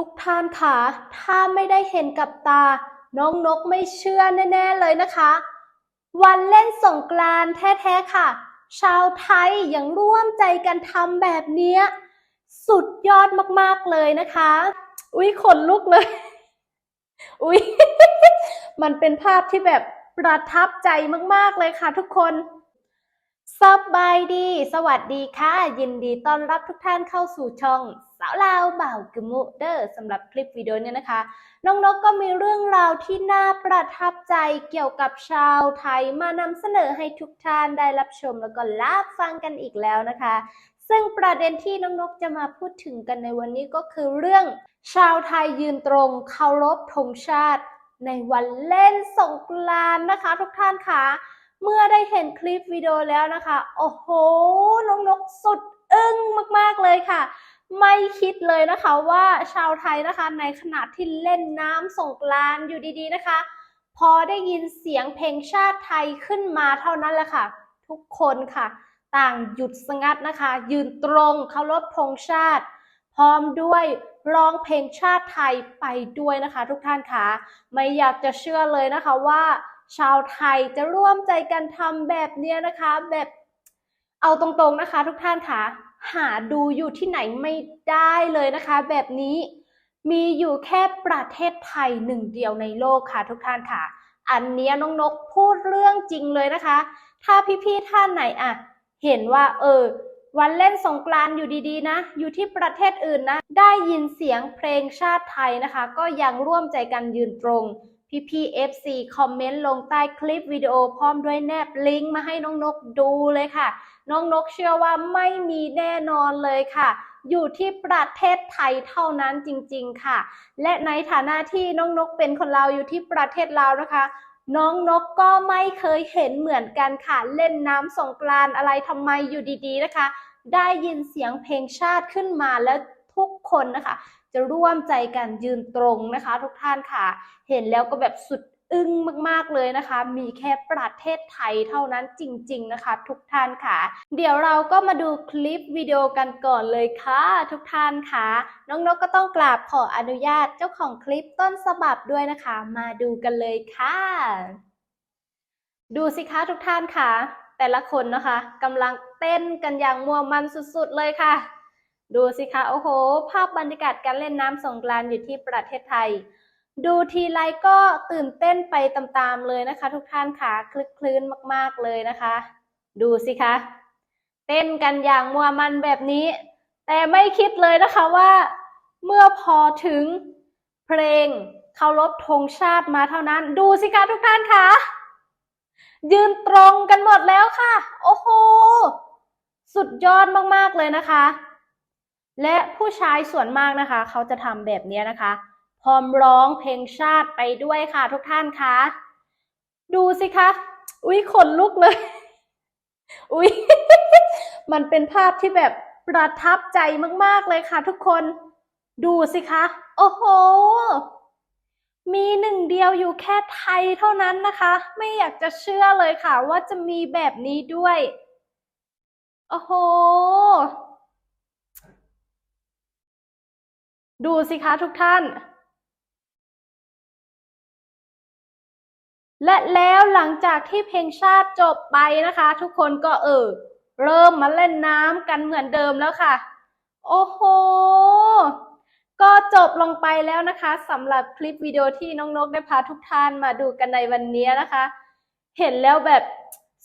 ทุกท่านค่ะ ถ้าไม่ได้เห็นกับตา น้องนกไม่เชื่อแน่ ๆ เลยนะคะ วันเล่นสงกรานต์แท้ๆค่ะ ชาวไทยยังร่วมใจกันทำแบบเนี้ยสุดยอดมากๆเลยนะคะ อุ๊ยขนลุกเลย อุ๊ยมันเป็นภาพที่แบบประทับใจมากๆเลยค่ะทุกคนสบายดี สวัสดีค่ะ ยินดีต้อนรับทุกท่านเข้าสู่ช่อง สาวลาวบ่าวกึมุเดอร์สำหรับคลิปวิดีโอนี้นะคะ น้องนกก็มีเรื่องราวที่น่าประทับใจเกี่ยวกับชาวไทยมานำเสนอให้ทุกท่านได้รับชมแล้วก็รับฟังกันอีกแล้วนะคะ ซึ่งประเด็นที่น้องนกจะมาพูดถึงกันในวันนี้ก็คือเรื่อง ชาวไทยยืนตรงเคารพธงชาติ ในวันเล่นสงกรานต์นะคะ ทุกท่านค่ะเมื่อได้เห็นคลิปวิดีโอแล้วนะคะ โอ้โหน้องนกสุดอึ้งมากๆเลยค่ะ ไม่คิดเลยนะคะว่าชาวไทยนะคะในขณะที่เล่นน้ำสงกรานอยู่ดีๆนะคะ พอได้ยินเสียงเพลงชาติไทยขึ้นมาเท่านั้นแหละค่ะ ทุกคนค่ะ ต่างหยุดสงัดนะคะ ยืนตรงเคารพธงชาติ พร้อมด้วยร้องเพลงชาติไทยไปด้วยนะคะ ทุกท่านค่ะไม่อยากจะเชื่อเลยนะคะว่า ชาวไทยจะร่วมใจกันทำแบบเนี้ยนะคะ แบบเอาตรงๆนะคะ ทุกท่านค่ะ หาดูอยู่ที่ไหนไม่ได้เลยนะคะ แบบนี้มีอยู่แค่ประเทศไทยหนึ่งเดียวในโลกค่ะทุกท่านค่ะ อันเนี้ยน้องนกพูดเรื่องจริงเลยนะคะ ถ้าพี่ๆท่านไหนอะเห็นว่า เออ วันเล่นสงกรานต์อยู่ดีๆนะ อยู่ที่ประเทศอื่นนะ ได้ยินเสียงเพลงชาติไทยนะคะ ก็ยังร่วมใจกันยืนตรง พี่พี FC คอมเมนต์ลงใต้คลิปวิดีโอพร้อมด้วยแนบลิงก์มาให้น้องนกดูเลยค่ะ น้องนกเชื่อว่าไม่มีแน่นอนเลยค่ะ อยู่ที่ประเทศไทยเท่านั้นจริงๆค่ะ และในฐานะที่น้องนกเป็นคนลาวอยู่ที่ประเทศลาวนะคะ น้องนกก็ไม่เคยเห็นเหมือนกันค่ะ เล่นน้ำสงกรานอะไรทำไมอยู่ดีๆนะคะ ได้ยินเสียงเพลงชาติขึ้นมาแล้วทุกคนนะคะ จะร่วมใจกันยืนตรงนะคะ ทุกท่านค่ะ เห็นแล้วก็แบบสุดอึ้งมากๆเลยนะคะ มีแค่ประเทศไทยเท่านั้นจริง ๆ นะคะ ทุกท่านค่ะ เดี๋ยวเราก็มาดูคลิปวิดีโอกันก่อนเลยค่ะ ทุกท่านค่ะ น้องนกก็ต้องกราบขออนุญาตเจ้าของคลิปต้นฉบับด้วยนะคะ มาดูกันเลยค่ะ ดูสิคะทุกท่านค่ะ แต่ละคนนะคะกำลังเต้นกันอย่างมัวมันสุดๆเลยค่ะ ดูสิคะ โอ้โห ภาพบรรยากาศการเล่นน้ำสงกรานต์อยู่ที่ประเทศไทย ดูทีไรก็ตื่นเต้นไปตามๆเลยนะคะ ทุกท่านค่ะคลึกคลื้นมากๆเลยนะคะ ดูสิคะ เต้นกันอย่างมัวมันแบบนี้ แต่ไม่คิดเลยนะคะว่า เมื่อพอถึงเพลงเคารพธงชาติมาเท่านั้น ดูสิคะทุกท่านค่ะยืนตรงกันหมดแล้วค่ะ โอ้โห สุดยอดมากๆเลยนะคะ และผู้ชายส่วนมากนะคะ เขาจะทำแบบนี้นะคะ พร้อมร้องเพลงชาติไปด้วยค่ะทุกท่านคะดูสิคะอุ๊ยขนลุกเลย อุ๊ยมันเป็นภาพที่แบบประทับใจมากๆเลยค่ะทุกคน ดูสิคะ โอ้โห มีหนึ่งเดียวอยู่แค่ไทยเท่านั้นนะคะ ไม่อยากจะเชื่อเลยค่ะ ว่าจะมีแบบนี้ด้วย โอ้โห ดูสิคะทุกท่าน และแล้วหลังจากที่เพลงชาติจบไปนะคะ ทุกคนก็เออเริ่มมาเล่นน้ำกันเหมือนเดิมแล้วค่ะ โอ้โห ก็จบลงไปแล้วนะคะสำหรับคลิปวิดีโอที่น้องนกได้พาทุกท่านมาดูกันในวันนี้นะคะ เห็นแล้วแบบ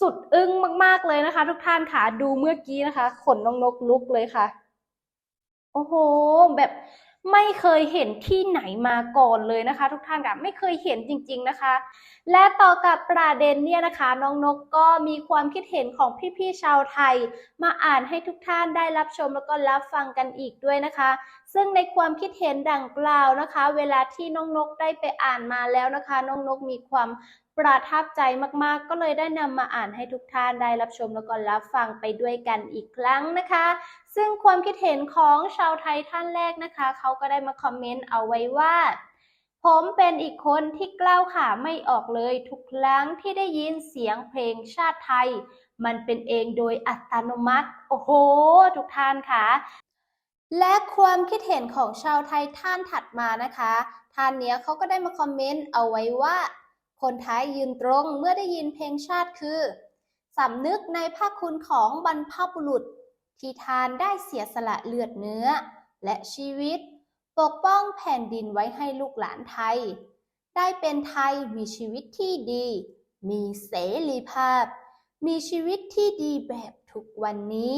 สุดอึ้งมากๆเลยนะคะ ทุกท่านค่ะดูเมื่อกี้นะคะ ขนน้องนกลุกเลยค่ะ โอ้โห แบบ ไม่เคยเห็นที่ไหนมาก่อนเลยนะคะ ทุกท่านค่ะไม่เคยเห็นจริง ๆนะคะ และต่อกับประเด็นเนี่ยนะคะ น้องนกก็มีความคิดเห็นของพี่ๆชาวไทย มาอ่านให้ทุกท่านได้รับชมแล้วก็รับฟังกันอีกด้วยนะคะ ซึ่งในความคิดเห็นดังกล่าวนะคะ เวลาที่น้องนกได้ไปอ่านมาแล้วนะคะ น้องนกมีความประทับใจมากๆ ก็เลยได้นำมาอ่านให้ทุกท่านได้รับชมแล้วก็รับฟังไปด้วยกันอีกครั้งนะคะ ซึ่งความคิดเห็นของชาวไทยท่านแรกนะคะ เขาก็ได้มาคอมเมนต์เอาไว้ว่า ผมเป็นอีกคนที่กล้าวขาไม่ออกเลย ทุกครั้งที่ได้ยินเสียงเพลงชาติไทย มันเป็นเองโดยอัตโนมัติ โอ้โห ทุกท่านค่ะ และความคิดเห็นของชาวไทยท่านถัดมานะคะ ท่านเนี้ยเขาก็ได้มาคอมเมนต์เอาไว้ว่า คนไทยยืนตรงเมื่อได้ยินเพลงชาติคือสำนึกในพระคุณของบรรพบุรุษ ที่ทานได้เสียสละเลือดเนื้อ และชีวิต ปกป้องแผ่นดินไว้ให้ลูกหลานไทย ได้เป็นไทยมีชีวิตที่ดี มีเสรีภาพ มีชีวิตที่ดีแบบทุกวันนี้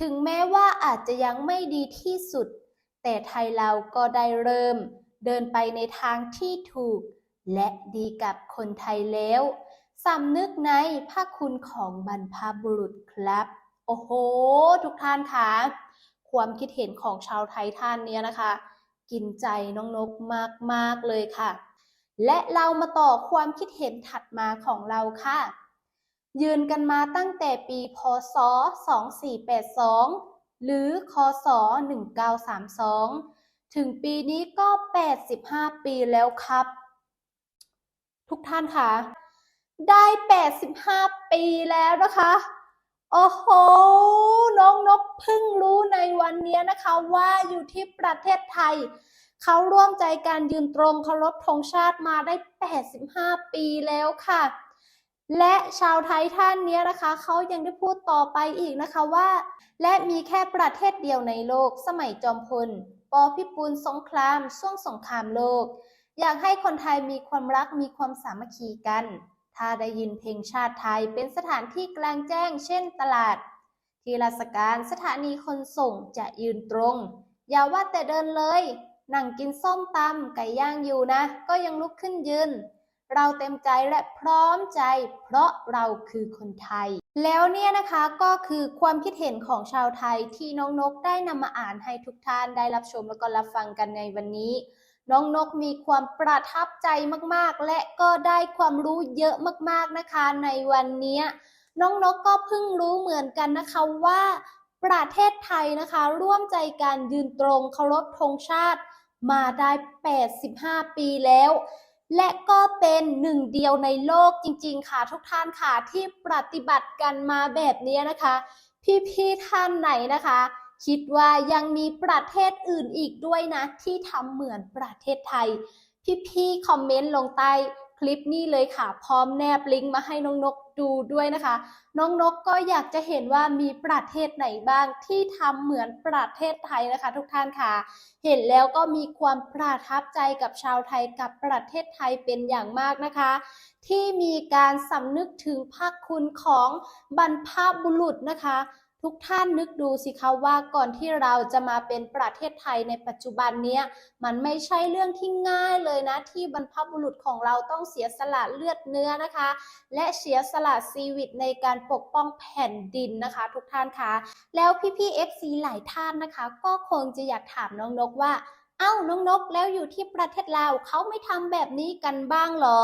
ถึงแม้ว่าอาจจะยังไม่ดีที่สุด แต่ไทยเราก็ได้เริ่ม เดินไปในทางที่ถูก และดีกับคนไทยแล้วสำนึกในพระคุณของบรรพบุรุษครับ โอ้โห ทุกท่านคะความคิดเห็นของชาวไทยท่านเนี้ยนะคะ กินใจน้องนกมากๆเลยค่ะ และเรามาต่อความคิดเห็นถัดมาของเราค่ะ ยืนกันมาตั้งแต่ปีพศ 2482 หรือคศ 1932 ถึงปีนี้ก็ 85 ปีแล้วครับ ทุกท่านคะได้ 85 ปีแล้วนะคะ โอ้โห น้องนกเพิ่งรู้ในวันนี้นะคะว่าอยู่ที่ประเทศไทย เขาร่วมใจการยืนตรงเคารพธงชาติมาได้ 85 ปีแล้วค่ะ และชาวไทยท่านนี้นะคะ เขายังได้พูดต่อไปอีกนะคะว่า และมีแค่ประเทศเดียวในโลก สมัยจอมพล ปพิปูลสงคราม ช่วงสงครามโลก อยากให้คนไทยมีความรักมีความสามัคคีกัน ถ้าได้ยินเพลงชาติไทยเป็นสถานที่กลางแจ้ง เช่นตลาด ที่ราชการสถานีขนส่งจะยืนตรง อย่าว่าแต่เดินเลย นั่งกินส้มตำไก่ย่างอยู่นะ ก็ยังลุกขึ้นยืน เราเต็มใจและพร้อมใจ เพราะเราคือคนไทย แล้วเนี่ยนะคะก็คือความคิดเห็นของชาวไทยที่น้องนกได้นำมาอ่านให้ทุกท่านได้รับชมแล้วก็รับฟังกันในวันนี้ น้องนกมีความประทับใจมากๆ และก็ได้ความรู้เยอะมากๆนะคะในวันนี้ น้องนกก็เพิ่งรู้เหมือนกันนะคะว่า ประเทศไทยนะคะ ร่วมใจการยืนตรงเคารพธงชาติ มาได้ 85 ปีแล้ว และก็เป็นหนึ่งเดียวในโลกจริง ๆ ค่ะทุกท่านค่ะที่ปฏิบัติกันมาแบบนี้นะคะ พี่ๆท่านไหนนะคะ คิดว่ายังมีประเทศอื่นอีกด้วยนะ ที่ทำเหมือนประเทศไทย พี่ๆคอมเมนต์ลงใต้คลิปนี้เลยค่ะ พร้อมแนบลิงก์มาให้น้องนกดูด้วยนะคะ น้องนกก็อยากจะเห็นว่ามีประเทศไหนบ้างที่ทำเหมือนประเทศไทยนะคะ ทุกท่านค่ะ เห็นแล้วก็มีความประทับใจกับชาวไทยกับประเทศไทยเป็นอย่างมากนะคะ ที่มีการสำนึกถึงพระคุณของบรรพบุรุษนะคะ ทุกท่านนึกดูสิคะว่าก่อนที่เราจะมาเป็นประเทศไทยในปัจจุบันเนี้ยมันไม่ใช่เรื่องที่ง่ายเลยนะ ที่บรรพบุรุษของเราต้องเสียสละเลือดเนื้อนะคะ และเสียสละชีวิตในการปกป้องแผ่นดินนะคะ ทุกท่านคะแล้วพี่ๆ FC หลายท่านนะคะ ก็คงจะอยากถามน้องนกว่าเอ้าน้องนกแล้วอยู่ที่ประเทศลาวเขาไม่ทำแบบนี้กันบ้างหรอ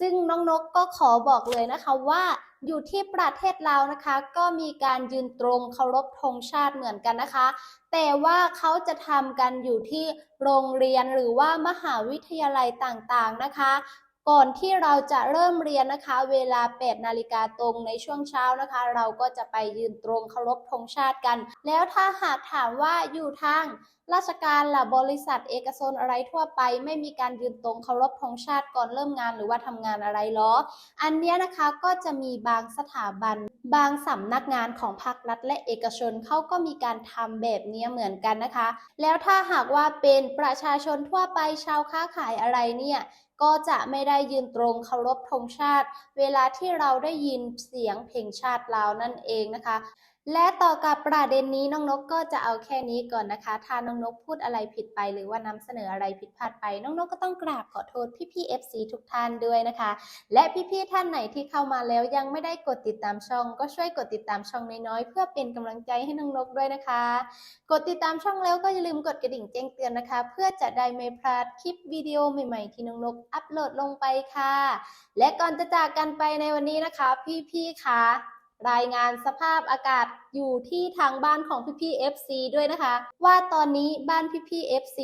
ซึ่งน้องนกก็ขอบอกเลยนะคะว่า อยู่ที่ประเทศลาวนะคะ ก็มีการยืนตรงเคารพธงชาติเหมือนกันนะคะ แต่ว่าเขาจะทำกันอยู่ที่โรงเรียนหรือว่ามหาวิทยาลัยต่างๆนะคะ ก่อนที่เราจะเริ่มเรียนนะคะ เวลา8นาฬิกาตรงในช่วงเช้านะคะ เราก็จะไปยืนตรงเคารพธงชาติกัน แล้วถ้าหากถามว่าอยู่ทางราชการล่ะบริษัทเอกชนอะไรทั่วไป ไม่มีการยืนตรงเคารพธงชาติก่อนเริ่มงานหรือว่าทำงานอะไรหรอ อันเนี้ยนะคะก็จะมีบางสถาบัน บางสำนักงานของภาครัฐและเอกชนเขาก็มีการทำแบบนี้เหมือนกันนะคะ แล้วถ้าหากว่าเป็นประชาชนทั่วไปชาวค้าขายอะไรเนี่ย ก็จะไม่ได้ยืนตรงเคารพธงชาติ เวลาที่เราได้ยินเสียงเพลงชาติลาวนั่นเองนะคะ และต่อกับประเด็นนี้น้องนกก็จะเอาแค่นี้ก่อนนะคะ ถ้าน้องนกพูดอะไรผิดไป หรือว่านำเสนออะไรผิดพลาดไป น้องนกก็ต้องกราบขอโทษพี่ๆ FC ทุกท่านด้วยนะคะ และพี่ๆท่านไหนที่เข้ามาแล้วยังไม่ได้กดติดตามช่อง ก็ช่วยกดติดตามช่องน้อยๆเพื่อเป็นกำลังใจให้น้องนกด้วยนะคะ กดติดตามช่องแล้วก็อย่าลืมกดกระดิ่งแจ้งเตือนนะคะ เพื่อจะได้ไม่พลาดคลิปวิดีโอใหม่ๆที่น้องนกอัปโหลดลงไปค่ะ และก่อนจะจากกันไปในวันนี้นะคะ พี่ๆคะ รายงานสภาพอากาศอยู่ที่ทางบ้านของพี่ๆ FC ด้วยนะคะ ว่าตอนนี้บ้านพี่ๆ FC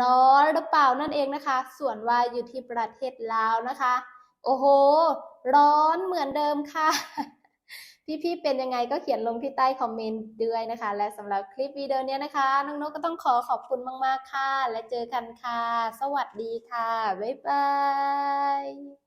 ร้อนหรือเปล่านั่นเองนะคะ ส่วนว่าอยู่ที่ประเทศลาวนะคะ โอ้โห ร้อนเหมือนเดิมค่ะพี่ๆ เป็นยังไงก็เขียนลงที่ใต้คอมเมนต์ด้วยนะคะ และสำหรับคลิปวิดีโอนี้นะคะ น้องนกก็ต้องขอขอบคุณมาก ๆ ค่ะ และเจอกันค่ะ สวัสดีค่ะ บ๊ายบาย